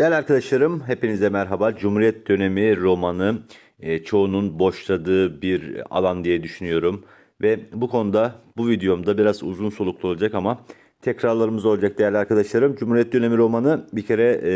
Değerli arkadaşlarım, hepinize merhaba. Cumhuriyet dönemi romanı e, çoğunun boşladığı bir alan diye düşünüyorum. Ve bu konuda bu videomda biraz uzun soluklu olacak ama tekrarlarımız olacak değerli arkadaşlarım. Cumhuriyet dönemi romanı bir kere e,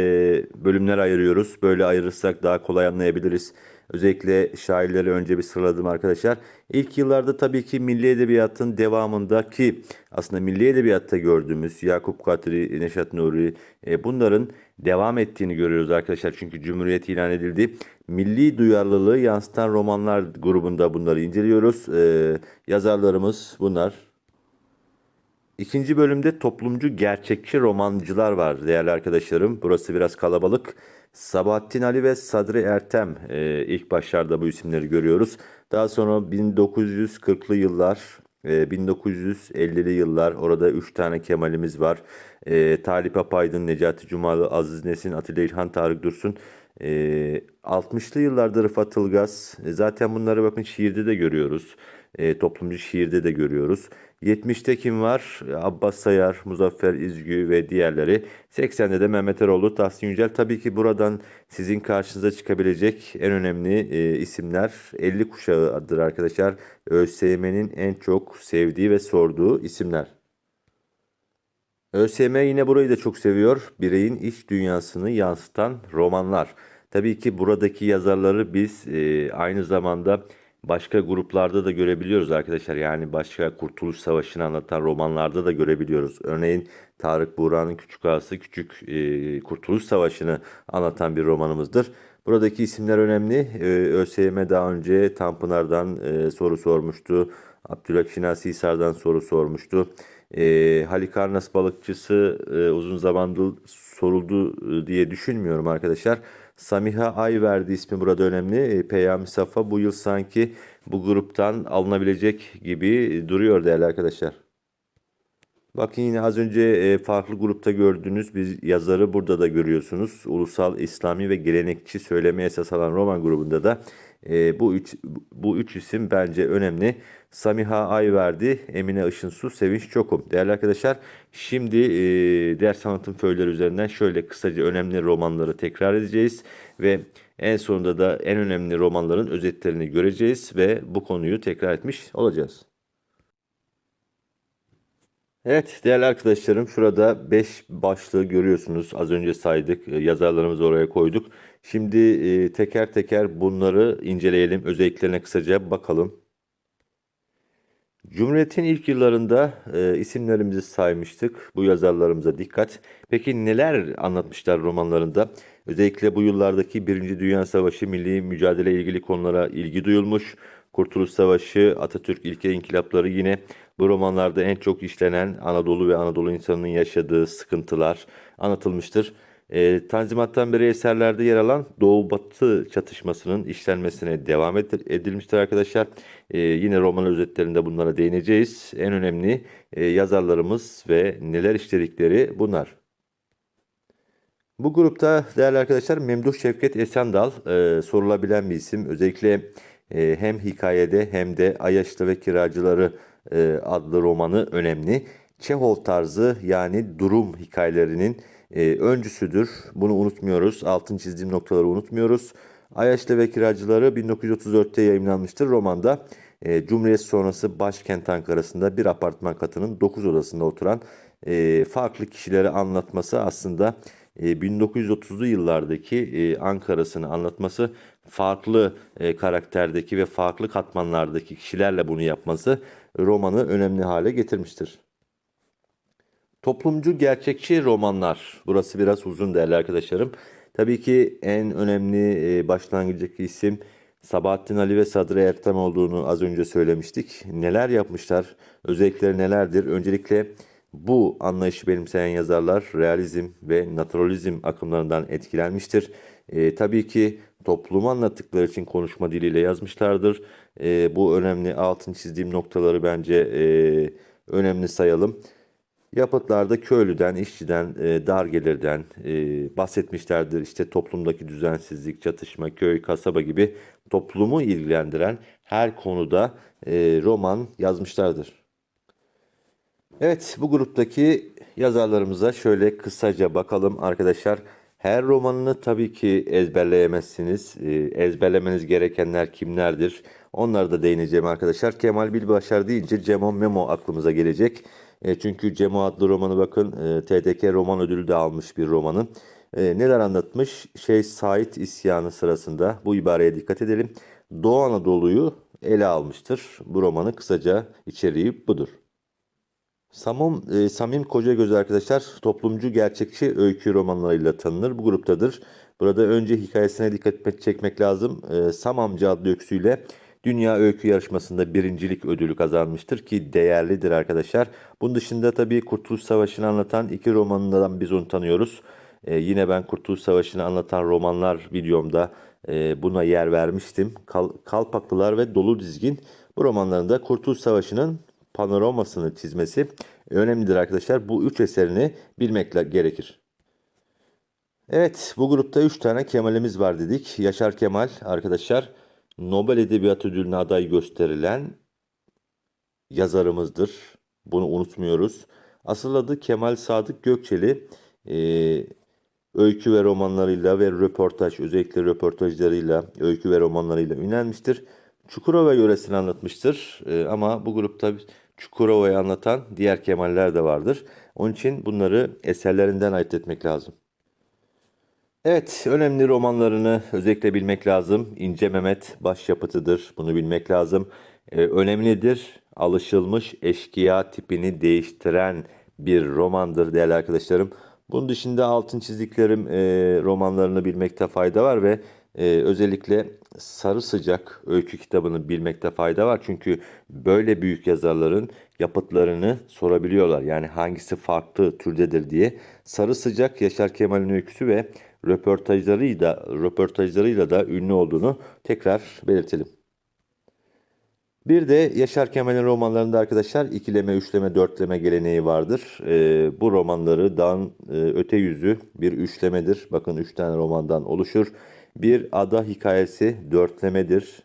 bölümler ayırıyoruz. Böyle ayırırsak daha kolay anlayabiliriz. Özellikle şairleri önce bir sıraladım arkadaşlar. İlk yıllarda tabii ki Milli Edebiyat'ın devamındaki aslında Milli Edebiyat'ta gördüğümüz Yakup Kadri, Neşet Nuri e, bunların devam ettiğini görüyoruz arkadaşlar. Çünkü Cumhuriyet ilan edildi. Milli duyarlılığı yansıtan romanlar grubunda bunları inceliyoruz. E, yazarlarımız bunlar. İkinci bölümde toplumcu gerçekçi romancılar var değerli arkadaşlarım. Burası biraz kalabalık. Sabahattin Ali ve Sadri Ertem e, ilk başlarda bu isimleri görüyoruz. Daha sonra 1940'lı yıllar, e, 1950'li yıllar orada 3 tane Kemal'imiz var. E, Talip Apaydın, Necati Cumalı, Aziz Nesin, Atilla İlhan, Tarık Dursun. E, 60'lı yıllarda Rıfat Ilgaz. E, zaten bunları bakın şiirde de görüyoruz. E, toplumcu şiirde de görüyoruz. 70'te kim var? Abbas Sayar, Muzaffer İzgü ve diğerleri. 80'de de Mehmet Eroğlu, Tahsin Yücel. Tabii ki buradan sizin karşınıza çıkabilecek en önemli e, isimler 50 kuşağı adıdır arkadaşlar. ÖSYM'nin en çok sevdiği ve sorduğu isimler. ÖSYM yine burayı da çok seviyor. Bireyin iç dünyasını yansıtan romanlar. Tabii ki buradaki yazarları biz e, aynı zamanda başka gruplarda da görebiliyoruz arkadaşlar. Yani başka Kurtuluş Savaşı'nı anlatan romanlarda da görebiliyoruz. Örneğin Tarık Buğra'nın Küçük Ağası Küçük e, Kurtuluş Savaşı'nı anlatan bir romanımızdır. Buradaki isimler önemli. E, ÖSYM daha önce Tanpınar'dan e, soru sormuştu. Abdülhak Şinasi Hisar'dan soru sormuştu. E, Halikarnas balıkçısı e, uzun zamandır soruldu e, diye düşünmüyorum arkadaşlar. Samiha Ayverdi ismi burada önemli. E, Peyami Safa bu yıl sanki bu gruptan alınabilecek gibi duruyor değerli arkadaşlar. Bakın yine az önce e, farklı grupta gördüğünüz bir yazarı burada da görüyorsunuz. Ulusal İslami ve gelenekçi söyleme esas alan roman grubunda da e, bu üç bu üç isim bence önemli. Samiha Ayverdi, Emine Işınsu, Sevinç Çokum. Değerli arkadaşlar, şimdi e, ders anlatım föyleri üzerinden şöyle kısaca önemli romanları tekrar edeceğiz ve en sonunda da en önemli romanların özetlerini göreceğiz ve bu konuyu tekrar etmiş olacağız. Evet değerli arkadaşlarım şurada 5 başlığı görüyorsunuz. Az önce saydık. e, Yazarlarımızı oraya koyduk. Şimdi e, teker teker bunları inceleyelim. Özelliklerine kısaca bakalım. Cumhuriyet'in ilk yıllarında e, isimlerimizi saymıştık. Bu yazarlarımıza dikkat. Peki neler anlatmışlar romanlarında? Özellikle bu yıllardaki Birinci Dünya Savaşı, milli mücadele ilgili konulara ilgi duyulmuş. Kurtuluş Savaşı, Atatürk ilke inkılapları yine bu romanlarda en çok işlenen Anadolu ve Anadolu insanının yaşadığı sıkıntılar anlatılmıştır. E, Tanzimat'tan beri eserlerde yer alan Doğu-Batı çatışmasının işlenmesine devam ed- edilmiştir arkadaşlar. E, yine roman özetlerinde bunlara değineceğiz. En önemli e, yazarlarımız ve neler işledikleri bunlar. Bu grupta değerli arkadaşlar Memduh Şevket Esendal e, sorulabilen bir isim. Özellikle e, hem hikayede hem de Ayaşlı ve Kiracıları e, adlı romanı önemli. Çehov tarzı yani durum hikayelerinin e, öncüsüdür. Bunu unutmuyoruz. Altın çizdiğim noktaları unutmuyoruz. Ayaşlı ve Kiracıları 1934'te yayınlanmıştır. Romanda e, Cumhuriyet sonrası başkent Ankara'sında bir apartman katının 9 odasında oturan e, farklı kişileri anlatması aslında e, 1930'lu yıllardaki e, Ankara'sını anlatması farklı e, karakterdeki ve farklı katmanlardaki kişilerle bunu yapması romanı önemli hale getirmiştir. Toplumcu gerçekçi romanlar. Burası biraz uzun değerli arkadaşlarım. Tabii ki en önemli e, başlangıcındaki isim Sabahattin Ali ve Sadri Ertem olduğunu az önce söylemiştik. Neler yapmışlar? Özellikleri nelerdir? Öncelikle bu anlayışı benimseyen yazarlar realizm ve naturalizm akımlarından etkilenmiştir. E, tabii ki toplumu anlattıkları için konuşma diliyle yazmışlardır. E, bu önemli altın çizdiğim noktaları bence e, önemli sayalım. Yapıtlarda köylüden, işçiden, e, dar gelirden e, bahsetmişlerdir. İşte toplumdaki düzensizlik, çatışma, köy, kasaba gibi toplumu ilgilendiren her konuda e, roman yazmışlardır. Evet, bu gruptaki yazarlarımıza şöyle kısaca bakalım arkadaşlar. Her romanını tabii ki ezberleyemezsiniz. Ee, ezberlemeniz gerekenler kimlerdir? Onlara da değineceğim arkadaşlar. Kemal Bilbaşar deyince Cemo Memo aklımıza gelecek. E, çünkü Cemo adlı romanı bakın e, TDK roman ödülü de almış bir romanı. E, neler anlatmış? Şey Said isyanı sırasında bu ibareye dikkat edelim. Doğu Anadolu'yu ele almıştır. Bu romanı kısaca içeriği budur. Samim, e, Samim Kocagöz arkadaşlar toplumcu gerçekçi öykü romanlarıyla tanınır. Bu gruptadır. Burada önce hikayesine dikkat çekmek lazım. E, Sam amca adlı öyküsüyle Dünya Öykü Yarışması'nda birincilik ödülü kazanmıştır ki değerlidir arkadaşlar. Bunun dışında tabii Kurtuluş Savaşı'nı anlatan iki romanından biz onu tanıyoruz. E, yine ben Kurtuluş Savaşı'nı anlatan romanlar videomda e, buna yer vermiştim. Kal, Kalpaklılar ve Dolu Dizgin bu romanlarında Kurtuluş Savaşı'nın panoramasını çizmesi önemlidir arkadaşlar. Bu üç eserini bilmekle gerekir. Evet bu grupta 3 tane Kemal'imiz var dedik. Yaşar Kemal arkadaşlar Nobel Edebiyat Ödülü'ne aday gösterilen yazarımızdır. Bunu unutmuyoruz. Asıl adı Kemal Sadık Gökçeli. Ee, öykü ve romanlarıyla ve röportaj, özellikle röportajlarıyla, öykü ve romanlarıyla ünlenmiştir. Çukurova yöresini anlatmıştır. Ee, ama bu grupta Çukurova'yı anlatan diğer Kemaller de vardır. Onun için bunları eserlerinden ayırt etmek lazım. Evet, önemli romanlarını özellikle bilmek lazım. İnce Mehmet başyapıtıdır. Bunu bilmek lazım. Ee, önemlidir. Alışılmış eşkıya tipini değiştiren bir romandır değerli arkadaşlarım. Bunun dışında altın çizdiklerim e, romanlarını bilmekte fayda var ve e, özellikle Sarı Sıcak öykü kitabını bilmekte fayda var. Çünkü böyle büyük yazarların yapıtlarını sorabiliyorlar. Yani hangisi farklı türdedir diye. Sarı Sıcak Yaşar Kemal'in öyküsü ve röportajlarıyla, röportajlarıyla da ünlü olduğunu tekrar belirtelim. Bir de Yaşar Kemal'in romanlarında arkadaşlar ikileme, üçleme, dörtleme geleneği vardır. Ee, bu romanları dağın e, öte yüzü bir üçlemedir. Bakın üç tane romandan oluşur. Bir ada hikayesi dörtlemedir.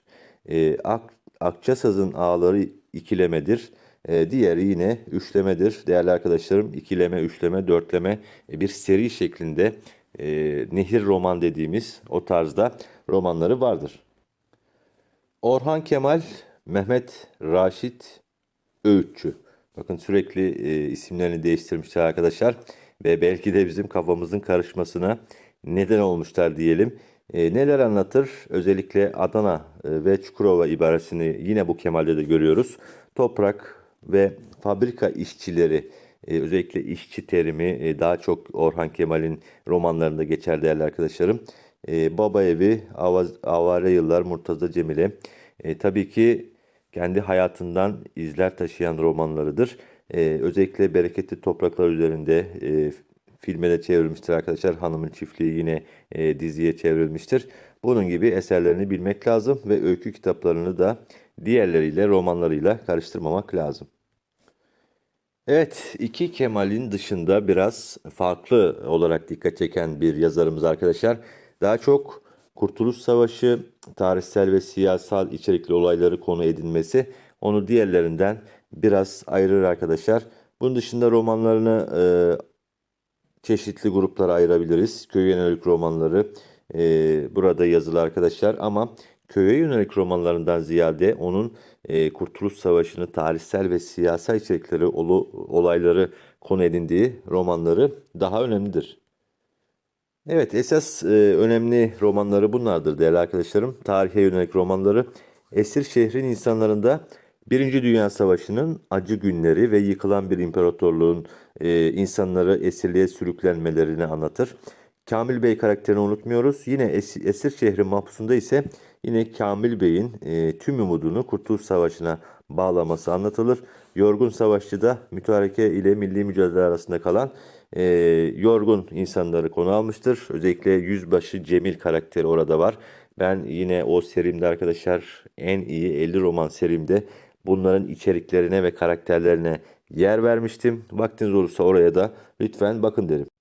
Ee, Ak, Akçasaz'ın ağları ikilemedir. Ee, diğeri yine üçlemedir. Değerli arkadaşlarım ikileme, üçleme, dörtleme e, bir seri şeklinde e, nehir roman dediğimiz o tarzda romanları vardır. Orhan Kemal, Mehmet Raşit Öğütçü. Bakın sürekli e, isimlerini değiştirmişler arkadaşlar. Ve belki de bizim kafamızın karışmasına neden olmuşlar diyelim. E, neler anlatır? Özellikle Adana e, ve Çukurova ibaresini yine bu Kemal'de de görüyoruz. Toprak ve fabrika işçileri e, özellikle işçi terimi e, daha çok Orhan Kemal'in romanlarında geçer değerli arkadaşlarım. E, Baba Evi, Avaz, Avare Yıllar, Murtaza Cemile. E, tabii ki kendi hayatından izler taşıyan romanlarıdır. Özellikle Bereketli Topraklar üzerinde e, filme de çevrilmiştir arkadaşlar. Hanımın Çiftliği yine e, diziye çevrilmiştir. Bunun gibi eserlerini bilmek lazım ve öykü kitaplarını da diğerleriyle, romanlarıyla karıştırmamak lazım. Evet, iki Kemal'in dışında biraz farklı olarak dikkat çeken bir yazarımız arkadaşlar. Daha çok Kurtuluş Savaşı, tarihsel ve siyasal içerikli olayları konu edinmesi onu diğerlerinden biraz ayırır arkadaşlar. Bunun dışında romanlarını e, çeşitli gruplara ayırabiliriz. Köye yönelik romanları e, burada yazılı arkadaşlar ama köye yönelik romanlarından ziyade onun e, Kurtuluş Savaşı'nı tarihsel ve siyasal içerikleri olu, olayları konu edindiği romanları daha önemlidir. Evet esas e, önemli romanları bunlardır değerli arkadaşlarım. Tarihe yönelik romanları esir şehrin insanlarında Birinci Dünya Savaşı'nın acı günleri ve yıkılan bir imparatorluğun e, insanları esirliğe sürüklenmelerini anlatır. Kamil Bey karakterini unutmuyoruz. Yine es- esir şehri mahpusunda ise yine Kamil Bey'in e, tüm umudunu Kurtuluş Savaşı'na bağlaması anlatılır. Yorgun Savaşçı'da mütareke ile milli mücadele arasında kalan e, yorgun insanları konu almıştır. Özellikle Yüzbaşı Cemil karakteri orada var. Ben yine o serimde arkadaşlar en iyi 50 roman serimde bunların içeriklerine ve karakterlerine yer vermiştim. Vaktiniz olursa oraya da lütfen bakın derim.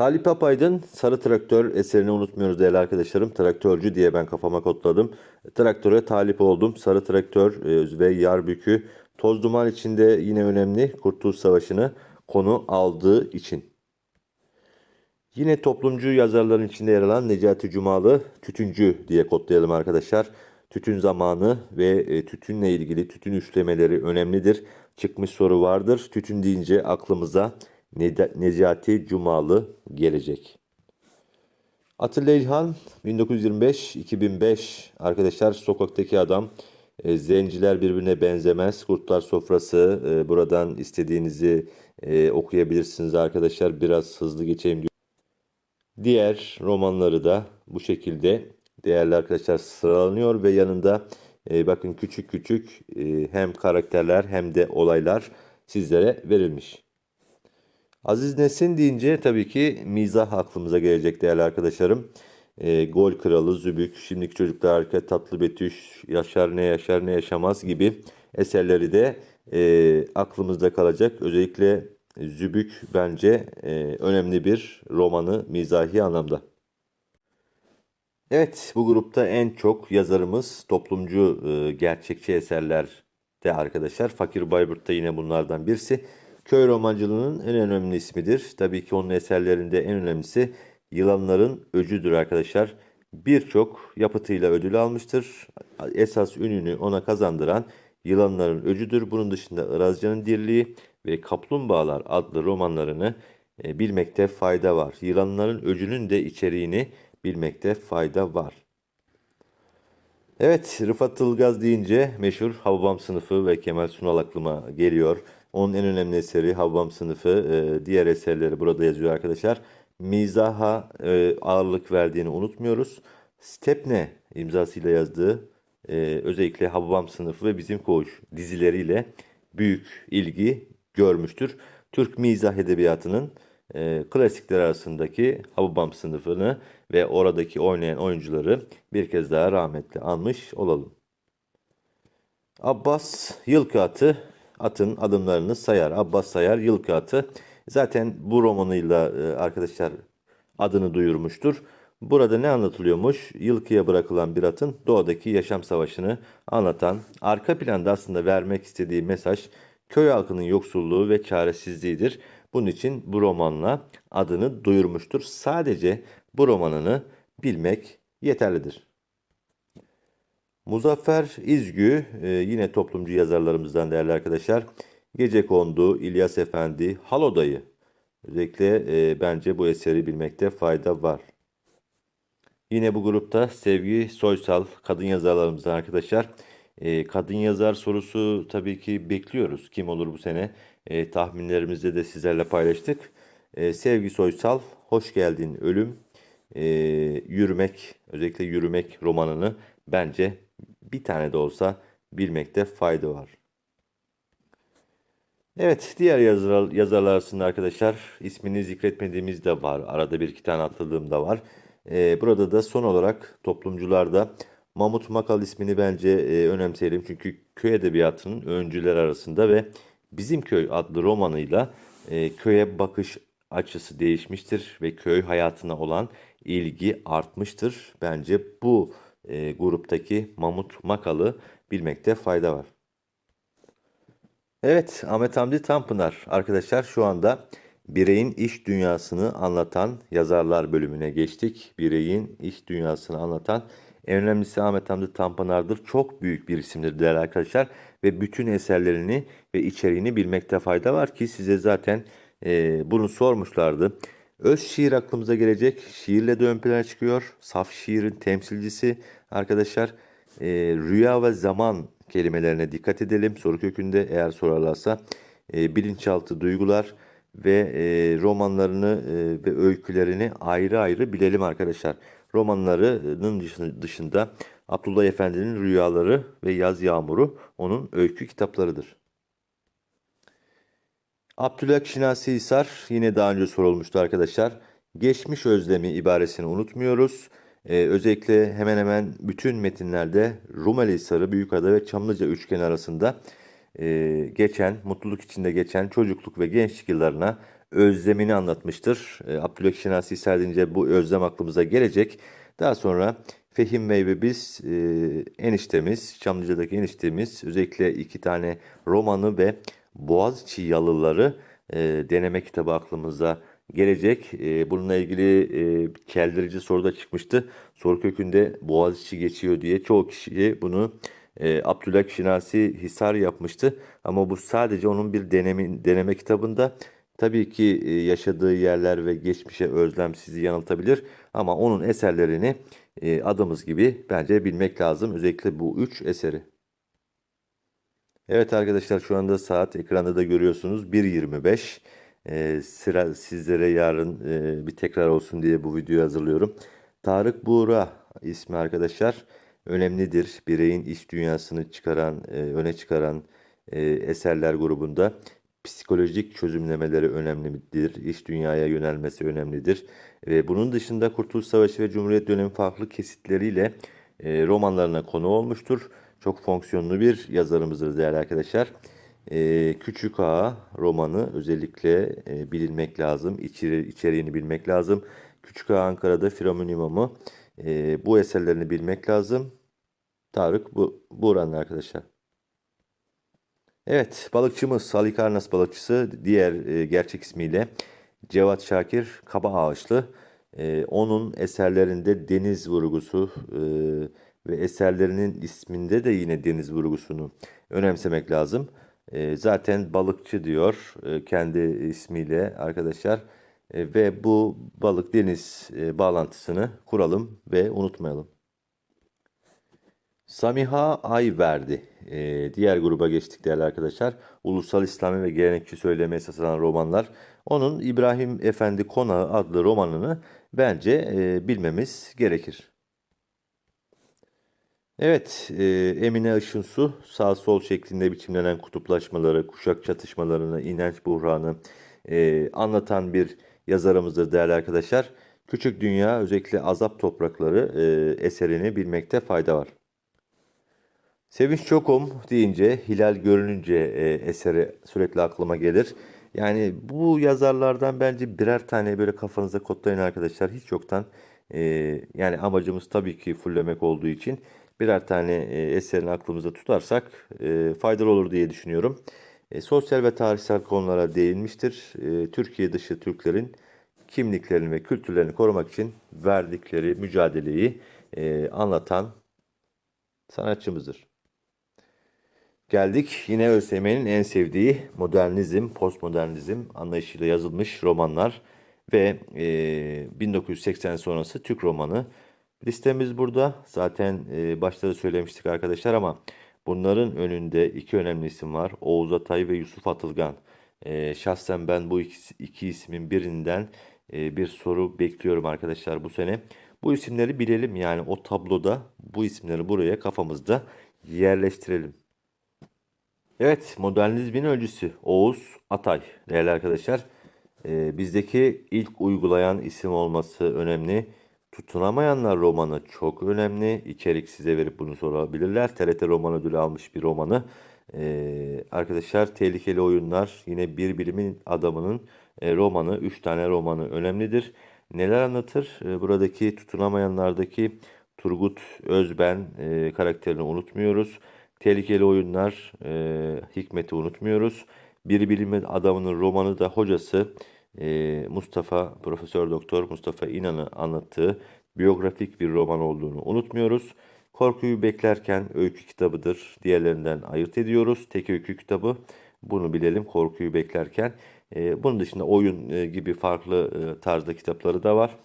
Talip Apaydın Sarı Traktör eserini unutmuyoruz değerli arkadaşlarım. Traktörcü diye ben kafama kodladım. Traktöre talip oldum. Sarı Traktör e, ve Yarbükü toz duman içinde yine önemli Kurtuluş Savaşı'nı konu aldığı için. Yine toplumcu yazarların içinde yer alan Necati Cumalı Tütüncü diye kodlayalım arkadaşlar. Tütün zamanı ve e, tütünle ilgili tütün üçlemeleri önemlidir. Çıkmış soru vardır. Tütün deyince aklımıza Necati Cumalı gelecek. Atilla İlhan 1925-2005 arkadaşlar sokaktaki adam e, zenciler birbirine benzemez kurtlar sofrası e, buradan istediğinizi e, okuyabilirsiniz arkadaşlar biraz hızlı geçeyim diyor. Diğer romanları da bu şekilde değerli arkadaşlar sıralanıyor ve yanında bakın küçük küçük hem karakterler hem de olaylar sizlere verilmiş. Aziz Nesin deyince tabii ki mizah aklımıza gelecek değerli arkadaşlarım. E, Gol Kralı, Zübük, Şimdiki Çocuklar Harika, Tatlı Betüş, Yaşar Ne Yaşar Ne Yaşamaz gibi eserleri de e, aklımızda kalacak. Özellikle Zübük bence e, önemli bir romanı mizahi anlamda. Evet, bu grupta en çok yazarımız toplumcu e, gerçekçi eserlerde arkadaşlar. Fakir Bayburt da yine bunlardan birisi. Köy romancılığının en önemli ismidir. Tabii ki onun eserlerinde en önemlisi Yılanların Öcüdür arkadaşlar. Birçok yapıtıyla ödül almıştır. Esas ününü ona kazandıran Yılanların Öcüdür. Bunun dışında Irazcan'ın Dirliği ve Kaplumbağalar adlı romanlarını e, bilmekte fayda var. Yılanların Öcü'nün de içeriğini bilmekte fayda var. Evet, Rıfat Ilgaz deyince meşhur Hababam sınıfı ve Kemal Sunal aklıma geliyor. Onun en önemli eseri Hababam sınıfı. e, diğer eserleri burada yazıyor arkadaşlar. Mizaha e, ağırlık verdiğini unutmuyoruz. Stepne imzasıyla yazdığı e, özellikle Hababam sınıfı ve Bizim Koğuş dizileriyle büyük ilgi görmüştür. Türk mizah edebiyatının e, klasikler arasındaki Hababam sınıfını ve oradaki oynayan oyuncuları bir kez daha rahmetli anmış olalım. Abbas Yılkı atı atın adımlarını sayar. Abbas sayar Yılkı atı. Zaten bu romanıyla e, arkadaşlar adını duyurmuştur. Burada ne anlatılıyormuş? Yılkıya bırakılan bir atın doğadaki yaşam savaşını anlatan, arka planda aslında vermek istediği mesaj köy halkının yoksulluğu ve çaresizliğidir. Bunun için bu romanla adını duyurmuştur. Sadece bu romanını bilmek yeterlidir. Muzaffer İzgü e, yine toplumcu yazarlarımızdan değerli arkadaşlar. Gecekondu, İlyas Efendi, Halodayı. Özellikle e, bence bu eseri bilmekte fayda var. Yine bu grupta Sevgi Soysal kadın yazarlarımızdan arkadaşlar. E, kadın yazar sorusu tabii ki bekliyoruz. Kim olur bu sene? E, tahminlerimizde de sizlerle paylaştık. E, Sevgi Soysal, Hoş Geldin Ölüm, e, Yürümek, özellikle Yürümek romanını bence bir tane de olsa bilmekte fayda var. Evet, diğer yazar, yazarlar arasında arkadaşlar ismini zikretmediğimiz de var. Arada bir iki tane atladığım da var. Ee, burada da son olarak toplumcularda Mahmut Makal ismini bence e, önemseyelim. Çünkü köy edebiyatının öncüler arasında ve Bizim Köy adlı romanıyla e, köye bakış açısı değişmiştir ve köy hayatına olan ilgi artmıştır. Bence bu e, gruptaki Mahmut Makal'ı bilmekte fayda var. Evet, Ahmet Hamdi Tanpınar arkadaşlar şu anda bireyin iş dünyasını anlatan yazarlar bölümüne geçtik. Bireyin iş dünyasını anlatan en önemlisi Ahmet Hamdi Tanpınar'dır. Çok büyük bir isimdir değerli arkadaşlar ve bütün eserlerini ve içeriğini bilmekte fayda var ki size zaten e, bunu sormuşlardı. Öz şiir aklımıza gelecek. Şiirle de ön plana çıkıyor. Saf şiirin temsilcisi arkadaşlar. E, rüya ve zaman kelimelerine dikkat edelim. Soru kökünde eğer sorarlarsa e, bilinçaltı duygular ve e, romanlarını e, ve öykülerini ayrı ayrı bilelim arkadaşlar. Romanlarının dışında, Abdullah Efendi'nin Rüyaları ve Yaz Yağmuru onun öykü kitaplarıdır. Abdülhak Şinasi Hisar yine daha önce sorulmuştu arkadaşlar. Geçmiş özlemi ibaresini unutmuyoruz. Ee, özellikle hemen hemen bütün metinlerde Rumeli Hisarı, Büyükada ve Çamlıca üçgeni arasında e, geçen, mutluluk içinde geçen çocukluk ve gençlik yıllarına özlemini anlatmıştır. E, Abdülhak Şinasi Hisar deyince bu özlem aklımıza gelecek. Daha sonra Fehim Bey ve biz e, eniştemiz, Çamlıca'daki eniştemiz özellikle iki tane romanı ve Boğaziçi Yalıları e, deneme kitabı aklımıza gelecek. E, bununla ilgili e, çeldirici soru da çıkmıştı. Soru kökünde Boğaziçi geçiyor diye çoğu kişi bunu e, Abdülhak Şinasi Hisar yapmıştı. Ama bu sadece onun bir deneme, deneme kitabında. Tabii ki e, yaşadığı yerler ve geçmişe özlem sizi yanıltabilir. Ama onun eserlerini e, adımız gibi bence bilmek lazım. Özellikle bu üç eseri. Evet arkadaşlar şu anda saat ekranda da görüyorsunuz 1.25. Ee, sıra sizlere yarın e, bir tekrar olsun diye bu videoyu hazırlıyorum. Tarık Buğra ismi arkadaşlar önemlidir. Bireyin iç dünyasını çıkaran, e, öne çıkaran e, eserler grubunda psikolojik çözümlemeleri önemlidir. İç dünyaya yönelmesi önemlidir. Ve bunun dışında Kurtuluş Savaşı ve Cumhuriyet dönemi farklı kesitleriyle e, romanlarına konu olmuştur. Çok fonksiyonlu bir yazarımızdır değerli arkadaşlar. Ee, Küçük Ağa romanı özellikle e, bilinmek lazım. İçeri, içeriğini bilmek lazım. Küçük Ağa Ankara'da Firavun İmamı. E, bu eserlerini bilmek lazım. Tarık bu Buğra'nın arkadaşlar. Evet, balıkçımız Halikarnas balıkçısı diğer e, gerçek ismiyle Cevat Şakir Kaba Ağaçlı. E, onun eserlerinde deniz vurgusu e, ve eserlerinin isminde de yine deniz vurgusunu önemsemek lazım. E, zaten balıkçı diyor e, kendi ismiyle arkadaşlar. E, ve bu balık deniz e, bağlantısını kuralım ve unutmayalım. Samiha Ayverdi. E, diğer gruba geçtik değerli arkadaşlar. Ulusal İslami ve gelenekçi söyleme esaslanan romanlar. Onun İbrahim Efendi Konağı adlı romanını bence e, bilmemiz gerekir. Evet, e, Emine Işınsu sağ sol şeklinde biçimlenen kutuplaşmaları, kuşak çatışmalarını, inanç buhranı e, anlatan bir yazarımızdır değerli arkadaşlar. Küçük Dünya özellikle Azap Toprakları e, eserini bilmekte fayda var. Sevinç Çokum deyince, Hilal görününce e, eseri sürekli aklıma gelir. Yani bu yazarlardan bence birer tane böyle kafanıza kodlayın arkadaşlar. Hiç yoktan e, yani amacımız tabii ki fullemek olduğu için birer tane e, eserini aklımızda tutarsak e, faydalı olur diye düşünüyorum. E, sosyal ve tarihsel konulara değinmiştir. Türkiye dışı Türklerin kimliklerini ve kültürlerini korumak için verdikleri mücadeleyi anlatan sanatçımızdır. Geldik yine ÖSYM'nin en sevdiği modernizm, postmodernizm anlayışıyla yazılmış romanlar ve e, 1980 sonrası Türk romanı. Listemiz burada. Zaten e, başta da söylemiştik arkadaşlar ama bunların önünde iki önemli isim var. Oğuz Atay ve Yusuf Atılgan. E, şahsen ben bu iki, iki ismin birinden e, bir soru bekliyorum arkadaşlar bu sene. Bu isimleri bilelim yani o tabloda bu isimleri buraya kafamızda yerleştirelim. Evet, modernizmin öncüsü Oğuz Atay değerli arkadaşlar. E, bizdeki ilk uygulayan isim olması önemli. Tutunamayanlar romanı çok önemli. İçerik size verip bunu sorabilirler. TRT roman ödülü almış bir romanı. Ee, arkadaşlar tehlikeli oyunlar yine bir bilimin adamının e, romanı. Üç tane romanı önemlidir. Neler anlatır? E, buradaki tutunamayanlardaki Turgut Özben e, karakterini unutmuyoruz. Tehlikeli oyunlar e, Hikmet'i unutmuyoruz. Bir bilimin adamının romanı da hocası e, Mustafa, Profesör Doktor Mustafa İnan'ı anlattığı biyografik bir roman olduğunu unutmuyoruz. Korkuyu beklerken öykü kitabıdır. Diğerlerinden ayırt ediyoruz. Tek öykü kitabı. Bunu bilelim korkuyu beklerken. E, bunun dışında oyun e, gibi farklı e, tarzda kitapları da var.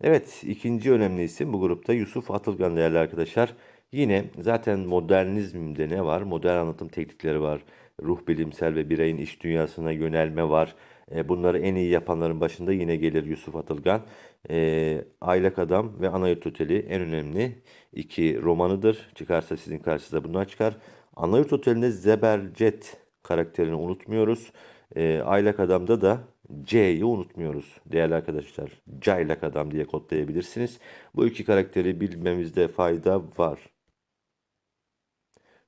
Evet ikinci önemli isim bu grupta Yusuf Atılgan değerli arkadaşlar. Yine zaten modernizmde ne var? Modern anlatım teknikleri var. Ruh bilimsel ve bireyin iş dünyasına yönelme var. E, bunları en iyi yapanların başında yine gelir Yusuf Atılgan. E, Aylak Adam ve Anayurt Oteli en önemli iki romanıdır. Çıkarsa sizin karşınıza bunlar çıkar. Anayurt Oteli'nde Zebercet karakterini unutmuyoruz. E, Aylak Adam'da da C'yi unutmuyoruz değerli arkadaşlar. Caylak Adam diye kodlayabilirsiniz. Bu iki karakteri bilmemizde fayda var.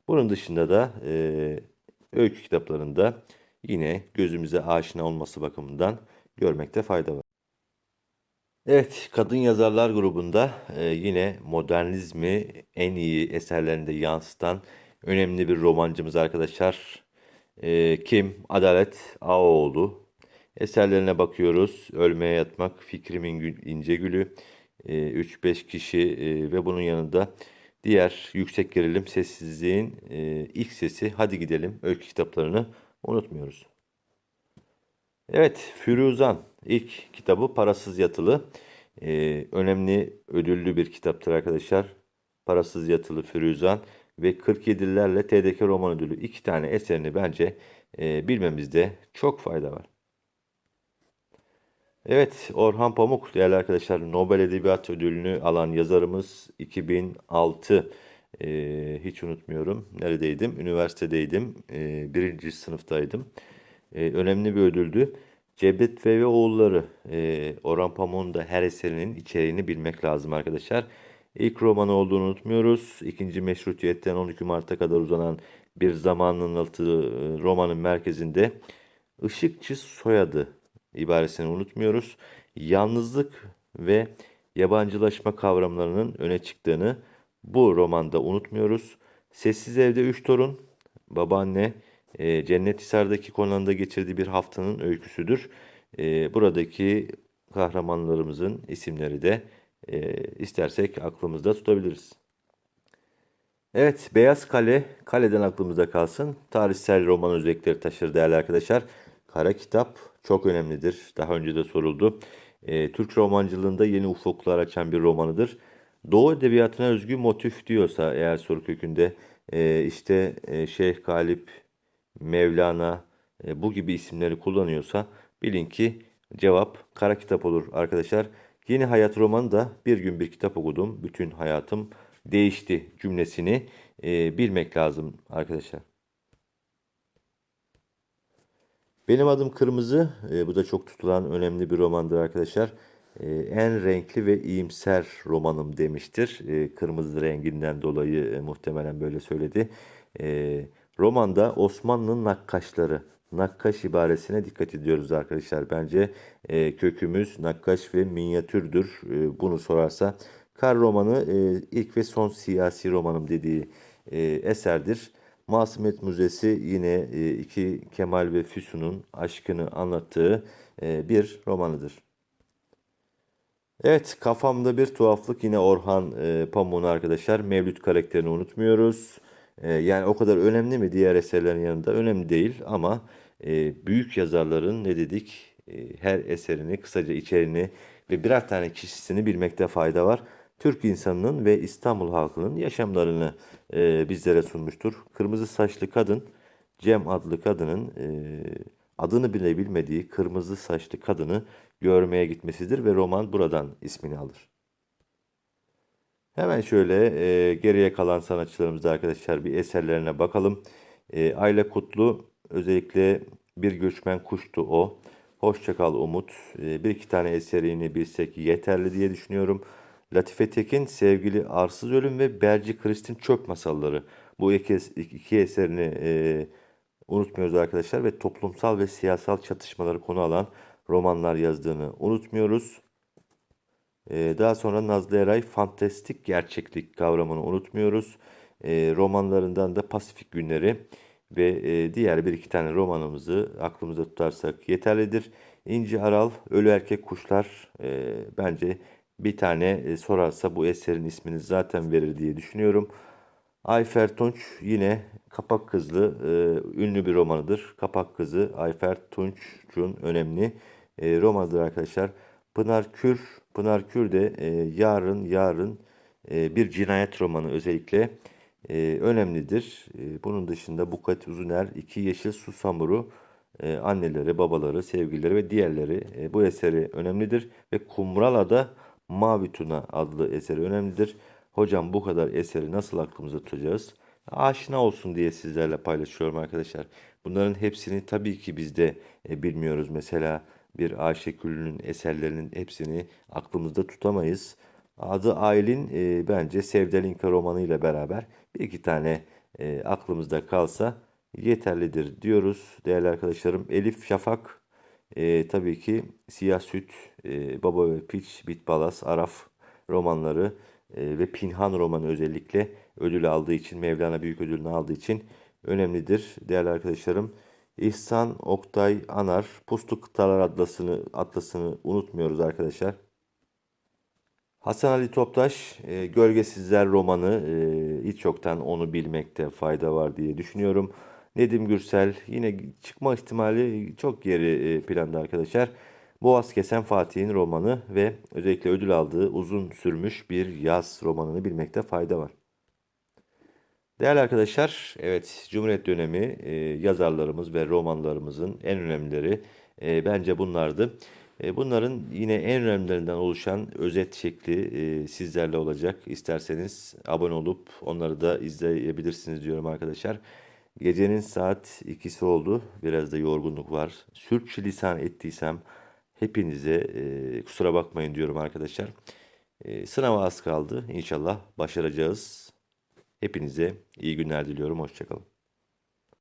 Bunun dışında da e, öykü kitaplarında yine gözümüze aşina olması bakımından görmekte fayda var. Evet, kadın yazarlar grubunda e, yine modernizmi en iyi eserlerinde yansıtan önemli bir romancımız arkadaşlar. E, kim? Adalet Ağaoğlu. Eserlerine bakıyoruz. Ölmeye Yatmak, Fikrimin Gül- Gülü, 3-5 kişi e, ve bunun yanında diğer yüksek gerilim sessizliğin e, ilk sesi Hadi Gidelim öykü kitaplarını unutmuyoruz. Evet, Firuzan ilk kitabı Parasız Yatılı. Ee, önemli ödüllü bir kitaptır arkadaşlar. Parasız Yatılı Firuzan ve 47'lilerle TDK Roman Ödülü iki tane eserini bence e, bilmemizde çok fayda var. Evet, Orhan Pamuk değerli arkadaşlar Nobel Edebiyat Ödülünü alan yazarımız 2006 Ee, hiç unutmuyorum. Neredeydim? Üniversitedeydim. Ee, birinci sınıftaydım. Ee, önemli bir ödüldü. Cevdet ve oğulları e, Orhan Pamuk'un da her eserinin içeriğini bilmek lazım arkadaşlar. İlk romanı olduğunu unutmuyoruz. İkinci meşrutiyetten 12 Mart'a kadar uzanan bir zamanın altı e, romanın merkezinde Işıkçı soyadı ibaresini unutmuyoruz. Yalnızlık ve yabancılaşma kavramlarının öne çıktığını bu romanda unutmuyoruz. Sessiz Evde Üç Torun, babaanne, e, Cennet Hisar'daki konağında geçirdiği bir haftanın öyküsüdür. E, buradaki kahramanlarımızın isimleri de e, istersek aklımızda tutabiliriz. Evet, Beyaz Kale, kaleden aklımızda kalsın. Tarihsel roman özellikleri taşır değerli arkadaşlar. Kara kitap çok önemlidir. Daha önce de soruldu. Ee, Türk romancılığında yeni ufuklar açan bir romanıdır. Doğu edebiyatına özgü motif diyorsa eğer soru kökünde e, işte e, Şeyh Galip, Mevlana e, bu gibi isimleri kullanıyorsa bilin ki cevap kara kitap olur arkadaşlar. Yeni Hayat romanı da bir gün bir kitap okudum. Bütün hayatım değişti cümlesini e, bilmek lazım arkadaşlar. Benim adım Kırmızı. E, bu da çok tutulan önemli bir romandır arkadaşlar. E, en renkli ve iyimser romanım demiştir. E, kırmızı renginden dolayı e, muhtemelen böyle söyledi. E, romanda Osmanlı nakkaşları, nakkaş ibaresine dikkat ediyoruz arkadaşlar. Bence e, kökümüz nakkaş ve minyatürdür. E, bunu sorarsa Kar romanı e, ilk ve son siyasi romanım dediği e, eserdir. Masumiyet Müzesi yine e, iki Kemal ve Füsun'un aşkını anlattığı e, bir romanıdır. Evet kafamda bir tuhaflık yine Orhan e, Pamuk'un arkadaşlar. Mevlüt karakterini unutmuyoruz. Yani o kadar önemli mi diğer eserlerin yanında? Önemli değil ama büyük yazarların ne dedik? Her eserini kısaca içeriğini ve birer tane kişisini bilmekte fayda var. Türk insanının ve İstanbul halkının yaşamlarını e, bizlere sunmuştur. Kırmızı saçlı kadın Cem adlı kadının e, adını bile bilmediği kırmızı saçlı kadını görmeye gitmesidir ve roman buradan ismini alır. Hemen şöyle e, geriye kalan sanatçılarımızda arkadaşlar bir eserlerine bakalım. E, Ayla Kutlu özellikle bir göçmen kuştu o. Hoşçakal Umut. E, bir iki tane eserini bilsek yeterli diye düşünüyorum. Latife Tekin, Sevgili Arsız Ölüm ve Berci Kristin Çöp Masalları. Bu iki, iki eserini e, unutmuyoruz arkadaşlar ve toplumsal ve siyasal çatışmaları konu alan romanlar yazdığını unutmuyoruz. E, daha sonra Nazlı Eray fantastik gerçeklik kavramını unutmuyoruz. E, romanlarından da Pasifik Günleri ve e, diğer bir iki tane romanımızı aklımıza tutarsak yeterlidir. İnci Aral, Ölü Erkek Kuşlar e, bence bir tane e, sorarsa bu eserin ismini zaten verir diye düşünüyorum. Ayfer Tunç yine Kapak Kızlı e, ünlü bir romanıdır. Kapak Kızı Ayfer Tunç'un önemli e, romanıdır arkadaşlar. Pınar Kür, Pınar Kür de yarın yarın bir cinayet romanı özellikle önemlidir. Bunun dışında Bukat Uzuner, İki Yeşil Susamuru, e, anneleri, babaları, sevgilileri ve diğerleri bu eseri önemlidir. Ve Kumrala'da Mavi Tuna adlı eseri önemlidir. Hocam bu kadar eseri nasıl aklımıza tutacağız? Aşina olsun diye sizlerle paylaşıyorum arkadaşlar. Bunların hepsini tabii ki biz de e, bilmiyoruz. Mesela bir Ayşegül'ün eserlerinin hepsini aklımızda tutamayız. Adı Aylin e, bence Sevdalinka romanı ile beraber bir iki tane e, aklımızda kalsa yeterlidir diyoruz değerli arkadaşlarım. Elif Şafak e, tabii ki Siyah Süt, e, Baba ve Piç, Bit Balas, Araf romanları e, ve Pinhan romanı özellikle ödül aldığı için, Mevlana Büyük Ödülünü aldığı için önemlidir değerli arkadaşlarım. İhsan Oktay Anar. Puslu Kıtalar Atlası'nı, atlasını unutmuyoruz arkadaşlar. Hasan Ali Toptaş, e, Gölgesizler romanı e, hiç yoktan onu bilmekte fayda var diye düşünüyorum. Nedim Gürsel yine çıkma ihtimali çok geri e, planda arkadaşlar. Boğaz Kesen Fatih'in romanı ve özellikle ödül aldığı uzun sürmüş bir yaz romanını bilmekte fayda var. Değerli arkadaşlar, evet Cumhuriyet dönemi e, yazarlarımız ve romanlarımızın en önemlileri e, bence bunlardı. E, bunların yine en önemlilerinden oluşan özet şekli e, sizlerle olacak. İsterseniz abone olup onları da izleyebilirsiniz diyorum arkadaşlar. Gecenin saat ikisi oldu. Biraz da yorgunluk var. Sürçülisan ettiysem hepinize e, kusura bakmayın diyorum arkadaşlar. E, sınava az kaldı. İnşallah başaracağız. Hepinize iyi günler diliyorum. Hoşçakalın.